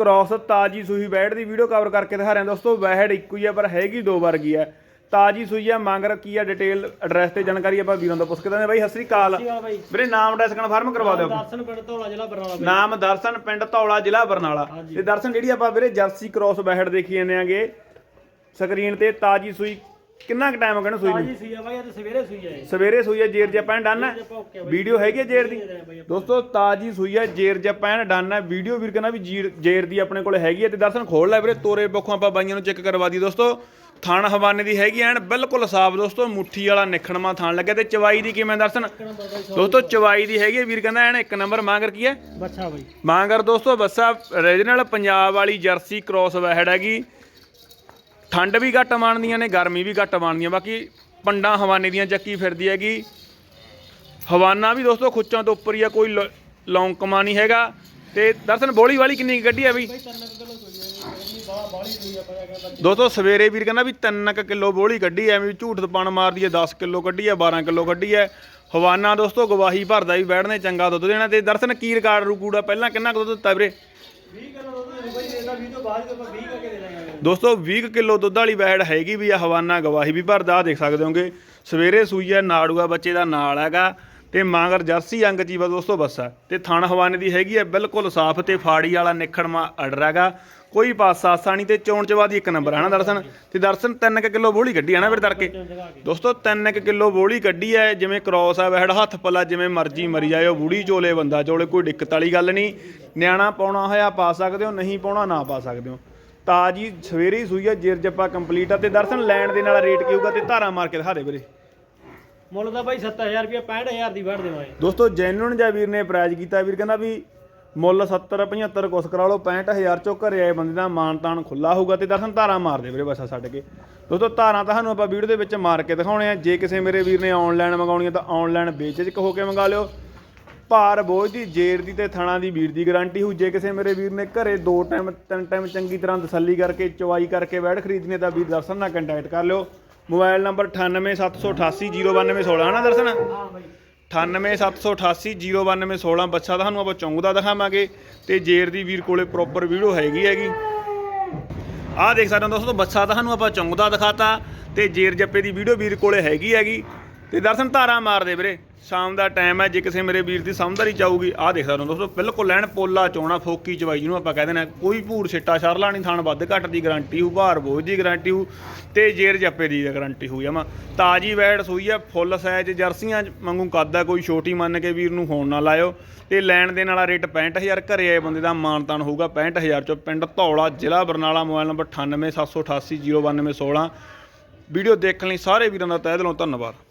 Cross ਤਾਜੀ ਸੂਈ ਵੈੜ ਦੀ ਵੀਡੀਓ ਕਵਰ ਕਰਕੇ ਦਿਖਾ ਰਹੇ ਹਾਂ ਦੋਸਤੋ ਵੈੜ ਇੱਕੋ ਹੀ ਆ ਪਰ ਹੈਗੀ ਦੋ ਵਰਗੀ ਆ। ਤਾਜੀ ਸੂਈ ਆ ਮੰਗ ਰੱਖੀ ਆ ਡਿਟੇਲ ਐਡਰੈਸ ਤੇ ਜਾਣਕਾਰੀ ਆਪਾਂ ਵੀਰਾਂ ਤੋਂ ਪੁੱਛ ਕੇ ਦਿੰਦੇ ਬਾਈ ਸਤਿ ਸ੍ਰੀ ਅਕਾਲ। ਵੀਰੇ ਨਾਮ ਐਡਰੈਸ ਕਨਫਰਮ ਕਰਵਾ ਦਿਓ ਦਰਸ਼ਨ ਪਿੰਡ ਧੌਲਾ ਜ਼ਿਲ੍ਹਾ ਬਰਨਾਲਾ ਨਾਮ ਦਰਸ਼ਨ ਪਿੰਡ ਧੌਲਾ ਜ਼ਿਲ੍ਹਾ ਬਰਨਾਲਾ। ਤੇ ਦਰਸ਼ਨ ਜਿਹੜੀ ਆਪਾਂ ਵੀਰੇ ਜਰਸੀ ਕ੍ਰਾਸ ਵੈੜ ਦੇਖੀ ਜਾਂਦੇ ਆਂਗੇ। ਸਕਰੀਨ ਤੇ ਤਾਜੀ ਸੂਈ ਕਿੰਨਾ ਕੁ ਟਾਈਮ ਹੋ ਗਿਆ ਇਹਨੂੰ ਸੂਈ ਨੂੰ? ਤਾਜੀ ਸੂਈ ਆ ਬਾਈ ਅੱਜ ਸਵੇਰੇ ਸੂਈ ਆ ਇਹ। ਸਵੇਰੇ ਸੂਈ ਹੈ ਜੇਰ ਜਪੈਨ ਡਨ ਹੈ ਵੀਡੀਓ ਹੈਗੀ ਹੈ ਜੇਰ ਦੀ? ਦੋਸਤੋ ਤਾਜੀ ਸੂਈ ਹੈ ਜੇਰ ਜਪੈਨ ਡਨ ਹੈ ਵੀਡੀਓ ਵੀਰ ਕਹਿੰਦਾ ਵੀ ਜੀਰ ਜੇਰ ਦੀ ਆਪਣੇ ਕੋਲ ਹੈਗੀ ਹੈ ਤੇ ਦਰਸ਼ਨ ਖੋਲ ਲੈ ਵੀਰੇ ਤੋਰੇ ਪੱਖੋਂ ਆਪਾਂ ਬਾਈਆਂ ਨੂੰ ਚੈੱਕ ਕਰਵਾ ਦੀ ਦੋਸਤੋ ਥਣ ਹਵਾਨੇ ਦੀ ਹੈਗੀ ਐਨ ਬਿਲਕੁਲ ਸਾਫ਼ ਦੋਸਤੋ ਮੁੱਠੀ ਵਾਲਾ ਨਿਖਣਮਾ ਥਣ ਲੱਗਿਆ ਤੇ ਚਵਾਈ ਦੀ ਕਿਵੇਂ ਦਰਸ਼ਨ? ਦੋਸਤੋ ਚਵਾਈ ਦੀ ਹੈਗੀ ਹੈ ਵੀਰ ਕਹਿੰਦਾ ਐਨ ਇੱਕ ਨੰਬਰ ਮਾਂਗਰ ਕੀ ਹੈ ਬੱਚਾ ਬਾਈ। ਮਾਂਗਰ ਦੋਸਤੋ ਬੱਸਾ ਰੀਜਨਲ ਪੰਜਾਬ ਵਾਲੀ ਜਰਸੀ ਕ੍ਰਾਸ ਵੈਹੜ ਹੈਗੀ। ਠੰਡ ਵੀ ਘੱਟ ਮੰਨਦੀਆਂ ਨੇ, ਗਰਮੀ ਵੀ ਘੱਟ ਮੰਨਦੀਆਂ ਬਾਕੀ ਪੰਡਾਂ ਹਵਾਨੇ ਦੀਆਂ ਚੱਕੀ ਫਿਰਦੀ ਹੈਗੀ। ਹਵਾਨਾ ਵੀ ਦੋਸਤੋ ਖੁੱਚਾਂ ਤੋਂ ਉੱਪਰ ਹੀ ਆ, ਕੋਈ ਲ- ਲੌਂਕਮਾ ਨਹੀਂ ਹੈਗਾ। ਤੇ ਦਰਸ਼ਨ ਬੋਲੀ ਵਾਲੀ ਕਿੰਨੀ ਕੁ ਗੱਡੀ ਆ ਬਈ? ਦੋਸਤੋ ਸਵੇਰੇ ਵੀਰ ਕਹਿੰਦਾ ਵੀ 3 ਕਿਲੋ ਬੋਲੀ ਕੱਢੀ ਐ ਵੀ ਝੂਠ ਤਪਣ ਮਾਰਦੀ ਐ 10 ਕਿਲੋ ਕੱਢੀ ਐ 12 ਕਿਲੋ ਕੱਢੀ ਐ ਹਵਾਨਾ ਦੋਸਤੋ ਗਵਾਹੀ ਭਰਦਾ ਵੀ ਬੈਠਨੇ ਚੰਗਾ ਦੁੱਧ ਦੇਣਾ ਤੇ ਦਰਸ਼ਨ ਕੀ ਰਿਕਾਰਡ ਰੂਕੂੜਾ ਪਹਿਲਾਂ ਕਿੰਨਾ ਕੁ ਦੁੱਧ ਦਿੱਤਾ ਵੀਰੇ? 20 ਕਿਲੋ ਦੁੱਧ ਦੇ ਇਹਦਾ ਵੀਡੀਓ ਬਾਅਦ ਚ ਆਪਾਂ 20 ਕਰਕੇ ਦੇ ਦਾਂਗੇ। ਦੋਸਤੋ 20 ਕੁ ਕਿਲੋ ਦੁੱਧ ਵਾਲੀ ਵੈੜ ਹੈਗੀ ਵੀ ਆ ਹਵਾਨਾ ਗਵਾਹੀ। ਵੀ ਭਰਦਾ, ਆਹ ਦੇਖ ਸਕਦੇ ਹੋਗੇ, ਸਵੇਰੇ ਸੂਈ ਹੈ ਨਾੜੂਆ ਬੱਚੇ ਦਾ ਨਾਲ ਹੈਗਾ ਤੇ ਮਾਂਗਰ ਜਰਸੀ ਅੰਗ ਜੀਵਾ ਦੋਸਤੋ ਬੱਸਾ ਤੇ ਥਣ ਹਵਾਨੇ ਦੀ ਹੈਗੀ ਹੈ ਬਿਲਕੁਲ ਸਾਫ਼ ਤੇ ਫਾੜੀ ਵਾਲਾ ਨਿਖੜਮਾ ਅਡਰ ਹੈਗਾ। ਕੋਈ ਪਾਸਾ ਆਸਾ ਨਹੀਂ ਤੇ ਚੋਣ ਚਵਾ ਦੀ ਇੱਕ ਨੰਬਰ ਹੈ ਨਾ ਦਰਸ਼ਨ? ਤੇ ਦਰਸ਼ਨ 3 ਕਿਲੋ ਬੋਲੀ ਕੱਢੀ ਹੈ ਨਾ ਫਿਰ ਤੜਕੇ? ਜਗਾ ਕੇ ਦੋਸਤੋ 3 ਕਿਲੋ ਬੋਲੀ ਕੱਢੀ ਹੈ, ਜਿਵੇਂ ਕ੍ਰੋਸ ਆ ਵੈੜ, ਹੱਥ ਪੱਲਾ ਜਿਵੇਂ ਮਰਜ਼ੀ ਮਰੀ ਜਾਇਓ ਉਹ ਬੂੜੀ ਚੋਲੇ, ਬੰਦਾ ਚੋਲੇ, ਕੋਈ ਦਿੱਕਤ ਵਾਲੀ ਗੱਲ ਨਹੀਂ। ਨਿਆਣਾ ਪਾਉਣਾ ਹੋਇਆ ਪਾ ਸਕਦੇ ਹੋ, ਨਹੀਂ ਪਾਉਣਾ ਨਾ ਪਾ ਸਕਦੇ ਹੋ। ਤਾਜੀ ਸਵੇਰੇ ਹੀ ਸੂਈ ਆ ਜੇਰ ਜੱਪਾ ਕੰਪਲੀਟ ਆ ਤੇ ਦਰਸ਼ਨ ਲੈਣ ਦੇ ਨਾਲ ਰੇਟ ਕੀ ਹੋਊਗਾ ਤੇ ਧਾਰਾ ਮਾਰ ਕੇ ਦਿਖਾ ਦੇ ਵੀਰੇ। ਮੁੱਲ ਦਾ ਬਾਈ 7000 ਰੁਪਏ 65000 ਦੀ ਵੜ ਦੇਵਾਂਗੇ। ਦੋਸਤੋ ਜੈਨੂਨ ਜਿਹਾ ਵੀਰ ਨੇ ਪ੍ਰਾਈਜ਼ ਕੀਤਾ ਵੀਰ ਕਹਿੰਦਾ ਵੀ ਮੁੱਲ 70 75 ਕੁਛ ਕਰਾ ਲਓ 65000 ਚੋਂ ਘਰੇ ਆਏ ਬੰਦੇ ਦਾ ਮਾਨ ਤਾਨ ਖੁੱਲਾ ਹੋਊਗਾ ਤੇ ਦਰਸ਼ਨ ਧਾਰਾ ਮਾਰ ਦੇ ਵੀਰੇ ਬਸਾ ਛੱਡ ਕੇ। ਦੋਸਤੋ ਧਾਰਾਂ ਤੁਹਾਨੂੰ ਆਪਾਂ ਵੀਡੀਓ ਦੇ ਵਿੱਚ ਮਾਰ ਕੇ ਦਿਖਾਉਣੇ ਆ। ਜੇ ਕਿਸੇ ਮੇਰੇ ਵੀਰ ਨੇ ਆਨਲਾਈਨ ਮੰਗਾਉਣੀ ਆ ਤਾਂ ਆਨਲਾਈਨ ਬੇਚਿਕ ਹੋ ਕੇ ਮੰਗਾ ਲਿਓ। ਭਾਰ ਬੋਝ ਦੀ ਜੇਰ ਦੀ ਤੇ ਥਣਾ ਦੀ ਵੀਰ ਦੀ ਗਾਰੰਟੀ ਹੋ ਜੇ ਕਿਸੇ ਮੇਰੇ ਵੀਰ ਨੇ ਘਰੇ ਦੋ ਟਾਈਮ, ਤਿੰਨ ਟਾਈਮ ਚੰਗੀ ਤਰ੍ਹਾਂ ਤਸੱਲੀ ਕਰਕੇ ਚਵਾਈ ਕਰਕੇ ਬੈਠ ਖਰੀਦਣੀ ਹੈ ਤਾਂ ਵੀਰ ਦਰਸ਼ਨ ਨਾਲ ਕੰਟੈਕਟ ਕਰ ਲਿਓ। ਮੋਬਾਈਲ ਨੰਬਰ 9878809216 ਹੈ ਨਾ ਦਰਸ਼ਨ। ਹਾਂ ਬਾਈ 9878809216 ਬੱਚਾ ਤੁਹਾਨੂੰ ਆਪਾਂ ਚੌਂਗਦਾ ਦਿਖਾਵਾਂਗੇ ਤੇ ਜੇਰ ਦੀ ਵੀਰ ਕੋਲੇ ਪ੍ਰੋਪਰ ਵੀਡੀਓ ਹੈਗੀ ਹੈਗੀ। ਆਹ ਦੇਖ ਸਕਦੇ ਹੋ ਦੋਸਤੋ ਬੱਚਾ ਤੁਹਾਨੂੰ ਆਪਾਂ ਚੌਂਗਦਾ ਦਿਖਾਤਾ ਤੇ ਜੇਰ ਜੱਪੇ ਦੀ ਵੀਡੀਓ ਵੀਰ ਕੋਲੇ ਹੈਗੀ ਹੈਗੀ। ਤੇ ਦਰਸ਼ਨ ਧਾਰਾ ਮਾਰਦੇ ਵੀਰੇ। ਸ਼ਾਮ ਦਾ ਟਾਈਮ ਹੈ, ਜੇ ਕਿਸੇ ਮੇਰੇ ਵੀਰ ਦੀ ਸਮਝਦਾਰੀ ਚਾਹੂਗੀ ਆਹ ਦੇਖ ਸਕਦੇ ਹੋ ਦੋਸਤੋ, ਬਿਲਕੁਲ ਲੈਣ ਪੋਲਾ ਚੋਣਾ ਫੋਕੀ ਚਵਾਈ ਜਿਹਨੂੰ ਆਪਾਂ ਕਹਿੰਦੇ ਨੇ ਕੋਈ ਭੂਰ ਛਿੱਟਾ ਸ਼ਰਲਾ ਨਹੀਂ, ਥਾਣ ਵੱਧ ਘੱਟ ਦੀ ਗਾਰੰਟੀ ਹੋਊ, ਭਾਰ ਬੋਝ ਦੀ ਗਾਰੰਟੀ ਹੋਊ ਤੇ ਜੇਰ ਜੱਪੇ ਦੀ ਗਾਰੰਟੀ ਹੋਊ, ਜਮਾ। ਤਾਜੀ ਵੈੜ ਸੂਈ ਆ, ਫੁੱਲ ਸਾਈਜ਼ ਜਰਸੀਆਂ ਵਾਂਗੂ ਕੱਦ ਆ, ਕੋਈ ਛੋਟੀ ਮੰਨ ਕੇ ਵੀਰ ਨੂੰ ਫੋਨ ਨਾ ਲਾਇਓ। ਤੇ ਲੈਣ ਦੇਣ ਵਾਲਾ ਰੇਟ 65000 ਘਰੇ ਆਏ ਬੰਦੇ ਦਾ ਮਾਨਤਾਨ ਹੋਊਗਾ 65000 ਚੋਂ ਪਿੰਡ ਧੌਲਾ, ਜ਼ਿਲ੍ਹਾ ਬਰਨਾਲਾ, ਮੋਬਾਈਲ ਨੰਬਰ 9878809216 ਵੀਡੀਓ ਦੇਖਣ ਲਈ ਸਾਰੇ ਵੀਰਾਂ ਦਾ ਤਹਿ ਦਿਲੋਂ ਧੰਨਵਾਦ।